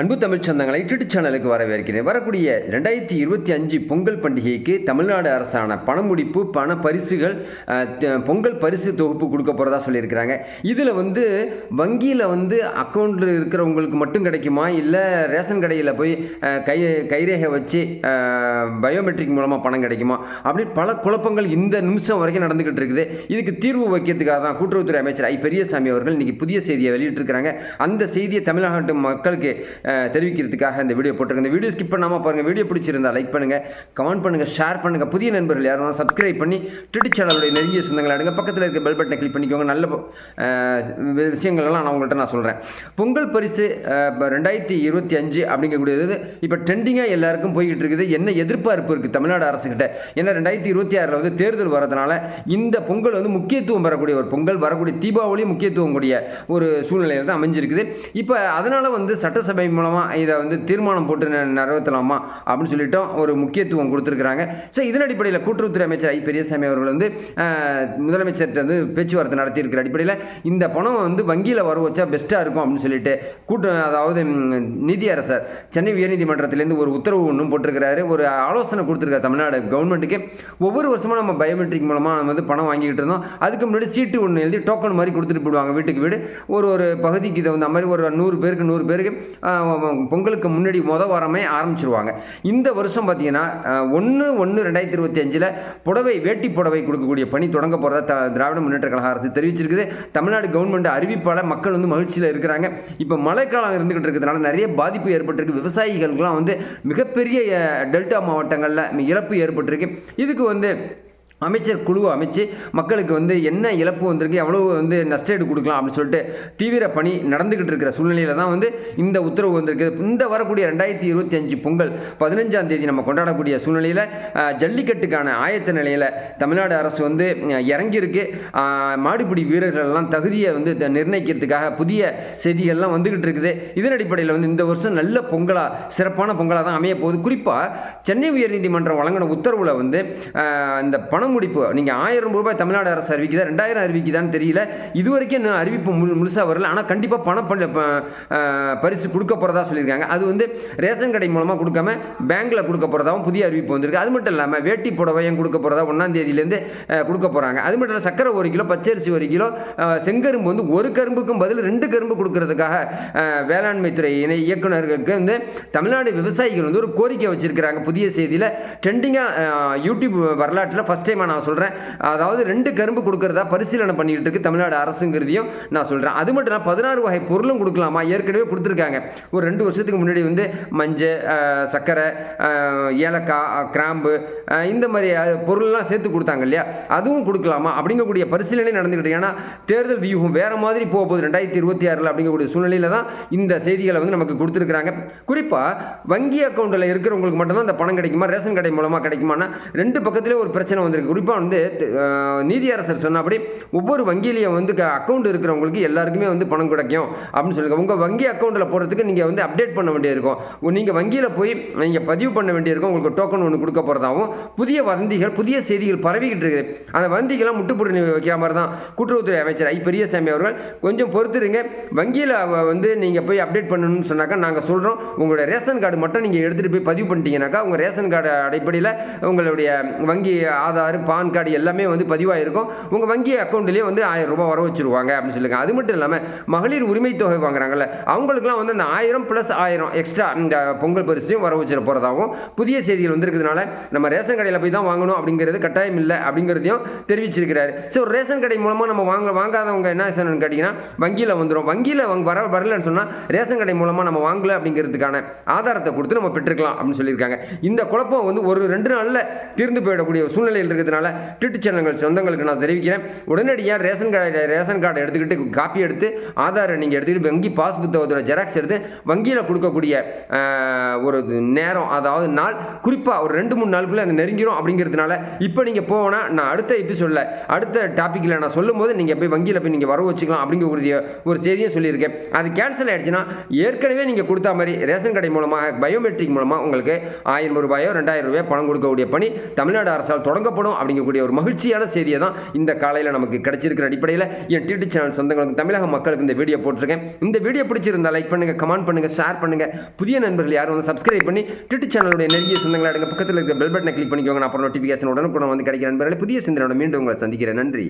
அன்பு தமிழ் சொந்தங்களை யூடியூப் சேனலுக்கு வரவேற்கிறேன். வரக்கூடிய ரெண்டாயிரத்தி இருபத்தி அஞ்சு பொங்கல் பண்டிகைக்கு தமிழ்நாடு அரசான பணமுடிப்பு பண பரிசுகள் பொங்கல் பரிசு தொகுப்பு கொடுக்க போகிறதா சொல்லியிருக்கிறாங்க. இதில் வந்து வங்கியில் வந்து அக்கௌண்ட்டில் இருக்கிறவங்களுக்கு மட்டும் கிடைக்குமா? இல்லை ரேஷன் கடையில் போய் கை கைரேகை வச்சு பயோமெட்ரிக் மூலமாக பணம் கிடைக்குமா? அப்படி பல குழப்பங்கள் இந்த நிமிஷம் வரைக்கும் நடந்துக்கிட்டு இருக்குது. இதுக்கு தீர்வு வைக்கிறதுக்காக தான் கூட்டுறவுத்துறை அமைச்சர் ஐ பெரியசாமி அவர்கள் இன்றைக்கி புதிய செய்தியை வெளியிட்டிருக்கிறாங்க. அந்த செய்தியை தமிழ்நாட்டு மக்களுக்கு தெரிவிக்கிறதுக்காக இந்த வீடியோ போட்டிருக்கேன். இந்த வீடியோ ஸ்கிப் பண்ணாமல் பாருங்கள் வீடியோ பிடிச்சிருந்தா லைக் பண்ணுங்கள் கமெண்ட் பண்ணுங்கள் ஷேர் பண்ணுங்கள் புதிய நண்பர்கள் யாரும் சப்ஸ்கிரைப் பண்ணி ட்விட்டர் சேனலுடைய நெருங்கிய சொந்தங்கள் அடுங்க பக்கத்தில் இருக்க பெல் பட்டனை கிளிக் பண்ணிக்கோங்க. நல்ல விஷயங்கள்லாம் நான் உங்கள்கிட்ட நான் சொல்கிறேன் பொங்கல் பரிசு ரெண்டாயிரத்தி இருபத்தி அஞ்சு அப்படிங்கக்கூடியது இப்போ ட்ரெண்டிங்காக எல்லாருக்கும் போய்கிட்டு இருக்குது. என்ன எதிர்பார்ப்பு இருக்குது தமிழ்நாடு அரசுக்கிட்ட ஏன்னா ரெண்டாயிரத்தி இருபத்தி ஆறில் வந்து தேர்தல் வரதுனால இந்த பொங்கல் வந்து முக்கியத்துவம் வரக்கூடிய ஒரு பொங்கல் வரக்கூடிய தீபாவளி முக்கியத்துவம் கூடிய ஒரு சூழ்நிலையில் தான் அமைஞ்சிருக்குது. இப்போ அதனால் வந்து சட்டசபை மூலமாக இதை வந்து தீர்மானம் போட்டு நிறைவேற்றலாமா அப்படின்னு சொல்லிட்டோம் ஒரு முக்கியத்துவம் கொடுத்துருக்குறாங்க. ஸோ இதன் அடிப்படையில் கூட்டுறவுத்துறை அமைச்சர் ஐ. பெரியசாமி அவர்கள் வந்து முதலமைச்சர்கிட்ட வந்து பேச்சுவார்த்தை நடத்தியிருக்கிற அடிப்படையில் இந்த பணம் வந்து வங்கியில் வர வச்சா பெஸ்ட்டாக இருக்கும் அப்படின்னு சொல்லிட்டு கூட்டு அதாவது ம், நீதியரசர் சென்னை உயர்நீதிமன்றத்திலேருந்து ஒரு உத்தரவு ஒன்றும் போட்டிருக்கிறாரு. ஒரு ஆலோசனை கொடுத்துருக்காரு தமிழ்நாடு கவர்மெண்ட்டுக்கு ஒவ்வொரு வருஷமும் நம்ம பயோமெட்ரிக் மூலமாக நம்ம வந்து பணம் வாங்கிக்கிட்டு இருந்தோம். அதுக்கு முன்னாடி சீட்டு ஒன்று எழுதி டோக்கன் மாதிரி கொடுத்துட்டு போயிடுவாங்க வீட்டுக்கு வீடு. ஒரு ஒரு பகுதிக்கு தகுந்த மாதிரி ஒரு நூறு பேருக்கு நூறு பேருக்கு பொங்கலுக்கு முன்னாடி முத வாரமே ஆரம்பிச்சிருவாங்க. இந்த வருஷம் பார்த்தீங்கன்னா ஒன்று ஒன்று ரெண்டாயிரத்தி இருபத்தி அஞ்சில் புடவை வேட்டி புடவை கொடுக்கக்கூடிய பணி தொடங்க போகிறதா த திராவிட முன்னேற்ற கழக அரசு தெரிவிச்சிருக்குது. தமிழ்நாடு கவர்மெண்ட் அறிவிப்பால் மக்கள் வந்து மகிழ்ச்சியில் இருக்கிறாங்க. இப்போ மழைக்காலம் இருந்துகிட்டு இருக்கிறதுனால நிறைய பாதிப்பு ஏற்பட்டிருக்கு. விவசாயிகளுக்கெல்லாம் வந்து மிகப்பெரிய டெல்டா மாவட்டங்களில் இழப்பு ஏற்பட்டிருக்கு. இதுக்கு வந்து அமைச்சர் குழுவை அமைச்சு மக்களுக்கு வந்து என்ன இழப்பு வந்திருக்கு எவ்வளவு வந்து நஷ்டஈடு கொடுக்கலாம் அப்படின்னு சொல்லிட்டு தீவிர பணி நடந்துக்கிட்டு இருக்கிற சூழ்நிலையில் தான் வந்து இந்த உத்தரவு வந்திருக்கு. இந்த வரக்கூடிய ரெண்டாயிரத்தி இருபத்தி அஞ்சு பொங்கல் பதினஞ்சாம் தேதி நம்ம கொண்டாடக்கூடிய சூழ்நிலையில் ஜல்லிக்கட்டுக்கான ஆயத்த நிலையில் தமிழ்நாடு அரசு வந்து இறங்கியிருக்கு. மாடுபிடி வீரர்கள் எல்லாம் தகுதியை வந்து த- நிர்ணயிக்கிறதுக்காக புதிய செய்திகள்லாம் வந்துக்கிட்டு இருக்குது. இதன் அடிப்படையில் வந்து இந்த வருஷம் நல்ல பொங்கலாக சிறப்பான பொங்கலாக தான் அமைய போகுது. குறிப்பாக சென்னை உயர்நீதிமன்றம் வழங்கின உத்தரவில் வந்து இந்த பணம் முடிப்பு நீங்கள் ஆயிரம் ரூபாய் தமிழ்நாடு அரசு அறிவிக்குதா ரெண்டாயிரம் அறிவிக்குதான்னு தெரியல. இது வரைக்கும் இன்னும் அறிவிப்பு முழு முழுசாக வரல. ஆனால் கண்டிப்பாக பணம் பண்ண பரிசு கொடுக்க போகிறதா சொல்லியிருக்காங்க. அது வந்து ரேஷன் கடை மூலமாக கொடுக்காம பேங்க்கில் கொடுக்க போகிறதாவும் புதிய அறிவிப்பு வந்திருக்கு. அது மட்டும் இல்லாமல் வேட்டி புடவையும் கொடுக்க போகிறதா ஒன்றாம் தேதியிலேருந்து கொடுக்க போகிறாங்க அது மட்டும் இல்லை சக்கரை ஒரு கிலோ பச்சரிசி ஒரு கிலோ செங்கரும்பு வந்து ஒரு கரும்புக்கும் பதில் ரெண்டு கரும்பு கொடுக்கறதுக்காக வேளாண்மைத்துறை வேளாண்மை துறை இணை இயக்குநர்களுக்கு வந்து தமிழ்நாடு விவசாயிகள் வந்து ஒரு கோரிக்கை வச்சுருக்கிறாங்க. புதிய செய்தியில் ட்ரெண்டிங்காக யூடியூப் வரலாற்றில் ஃபஸ்ட் டைம் நான் சொல்கிறேன் அதாவது ரெண்டு கரும்பு கொடுக்கறதா பரிசீலனை பண்ணிக்கிட்டு இருக்கு தமிழ்நாடு அரசுங்கிறதையும் நான் சொல்கிறேன் அது மட்டும் இல்லாமல் பதினாறு வகை பொருளும் கொடுக்கலாமா? ஏற்கனவே கொடுத்துருக்காங்க. ஒரு ரெண்டு வருஷத்துக்கு முன்னாடி வந்து மஞ்சள் சர்க்கரை ஏலக்காய் கிராம்பு இந்த மாதிரி பொருள்லாம் சேர்த்து கொடுத்தாங்க இல்லையா? அதுவும் கொடுக்கலாமா? அப்படிங்கக்கூடிய பரிசீலனை நடந்துக்கிட்டு ஏன்னா தேர்தல் வியூகம் வேறு மாதிரி போக போகுது. ரெண்டாயிரத்தி இருபத்தி ஆறில் அப்படிங்கக்கூடிய சூழ்நிலையில் தான் இந்த செய்திகளை வந்து நமக்கு கொடுத்துருக்குறாங்க. குறிப்பாக வங்கி அக்கௌண்ட்டில் இருக்கிறவங்களுக்கு மட்டும்தான் இந்த பணம் கிடைக்குமா? ரேஷன் கடை மூலமாக கிடைக்குமானா ரெண்டு பக்கத்துலேயே ஒரு பிரச்சனை வந்திருக்கு. குறிப்பாக வந்து நீதியரசர் சொன்னபடி ஒவ்வொரு வங்கியிலையும் வந்து அக்கௌண்ட் இருக்கிறவங்களுக்கு எல்லாருக்குமே வந்து பணம் கிடைக்கும் அப்படின்னு சொல்லுங்கள் உங்கள் வங்கி அக்கௌண்ட்டில் போகிறதுக்கு நீங்கள் வந்து அப்டேட் பண்ண வேண்டியிருக்கும். நீங்கள் வங்கியில் போய் நீங்கள் பதிவு பண்ண வேண்டியிருக்கும். உங்களுக்கு டோக்கன் ஒன்று கொடுக்க போகிறதாவும் புதிய வதந்திகள் புதிய செய்திகள் பரவிக்கிட்டு இருக்குது. அந்த வதந்திகள்லாம் முட்டுப்புள்ளி வைக்கிற மாதிரி தான் கூட்டுறவுத்துறை அமைச்சர் ஐ. பெரியசாமி அவர்கள் கொஞ்சம் பொறுத்துருங்க. வங்கியில் வந்து நீங்கள் போய் அப்டேட் பண்ணணும்னு சொன்னாக்கா நாங்கள் சொல்கிறோம் உங்களுடைய ரேஷன் கார்டு மட்டும் நீங்கள் எடுத்துகிட்டு போய் பதிவு பண்ணிட்டீங்கன்னாக்கா உங்கள் ரேஷன் கார்டு அடிப்படையில் உங்களுடைய வங்கி ஆதார் பான் கார்டு எல்லாமே வந்து பதிவாக இருக்கும் உங்கள் வங்கி அக்கௌண்ட்லேயே வந்து ஆயிரம் ரூபாய் வர வச்சுருவாங்க அப்படின்னு சொல்லுங்கள் அது மட்டும் இல்லாமல் மகளிர் உரிமை தொகை வாங்குறாங்கல்ல அவங்களுக்குலாம் வந்து அந்த ஆயிரம் ப்ளஸ் ஆயிரம் எக்ஸ்ட்ரா இந்த பொங்கல் பரிசையும் வர வச்சிட போகிறதாகவும் புதிய செய்திகள் வந்திருக்கிறதுனால நம்ம ரேஷன் கடையில் போய் தான் வாங்கணும் அப்படிங்கிறது கட்டாயம் இல்லை அப்படிங்கிறதையும் தெரிவிச்சிருக்கிறாரு. ஸோ ரேஷன் கடை மூலமாக நம்ம வாங்க வாங்காதவங்க என்ன செய்யணும்னு கேட்டிங்கன்னா வங்கியில் வந்துடும் வங்கியில் வர வரலன்னு சொன்னால் ரேஷன் கடை மூலமாக நம்ம வாங்கல அப்படிங்கிறதுக்கான ஆதாரத்தை கொடுத்து நம்ம பெற்றுக்கலாம் அப்படின்னு சொல்லியிருக்காங்க. இந்த குழப்பம் வந்து ஒரு ரெண்டு நாளில் தீர்ந்து போயிடக்கூடிய சூழ்நிலையில் இருக்குது. இருக்கிறதுனால ட்விட்டர் சேனல்கள் சொந்தங்களுக்கு நான் தெரிவிக்கிறேன். உடனடியாக ரேஷன் கார்டு ரேஷன் கார்டை எடுத்துக்கிட்டு காப்பி எடுத்து ஆதாரை நீங்கள் எடுத்துக்கிட்டு வங்கி பாஸ் புத்தகத்தோட ஜெராக்ஸ் எடுத்து வங்கியில் கொடுக்கக்கூடிய ஒரு நேரம் அதாவது நாள் குறிப்பாக ஒரு ரெண்டு மூணு நாளுக்குள்ளே அந்த நெருங்கிரும் அப்படிங்கிறதுனால இப்போ நீங்கள் போனால் நான் அடுத்த எபிசோடில் அடுத்த டாப்பிக்கில் நான் சொல்லும்போது நீங்கள் போய் வங்கியில் போய் நீங்கள் வர வச்சுக்கலாம் அப்படிங்கிற ஒரு செய்தியும் சொல்லியிருக்கேன். அது கேன்சல் ஆகிடுச்சுன்னா ஏற்கனவே நீங்கள் கொடுத்த மாதிரி ரேஷன் கடை மூலமாக பயோமெட்ரிக் மூலமாக உங்களுக்கு ஆயிரம் ரூபாயோ ரெண்டாயிரம் ரூபாயோ பணம் கொடுக்கக்கூடிய பணி தமிழ்நாடு அரசால் தொடங்கப்படும். கொடுத்துட்டோம் அப்படிங்கக்கூடிய ஒரு மகிழ்ச்சியான செய்தியை தான் இந்த காலையில் நமக்கு கிடைச்சிருக்கிற அடிப்படையில் என் டிடி சேனல் சொந்தங்களுக்கு தமிழக மக்களுக்கு இந்த வீடியோ போட்டிருக்கேன். இந்த வீடியோ பிடிச்சிருந்தா லைக் பண்ணுங்கள் கமெண்ட் பண்ணுங்கள் ஷேர் பண்ணுங்கள் புதிய நண்பர்கள் யாரும் வந்து சப்ஸ்கிரைப் பண்ணி டிடி சேனலுடைய நெருங்கிய சொந்தங்களை எடுங்க. பக்கத்தில் இருக்க பெல் பட்டனை கிளிக் பண்ணிக்கோங்க. நான் அப்புறம் நோட்டிஃபிகேஷன் உடனுக்குடன் வந்து கிடைக்கிற நண்பர்களை புதிய சிந்தனையோட மீண்டும் உங்களை சந்திக்கிறேன். நன்றி.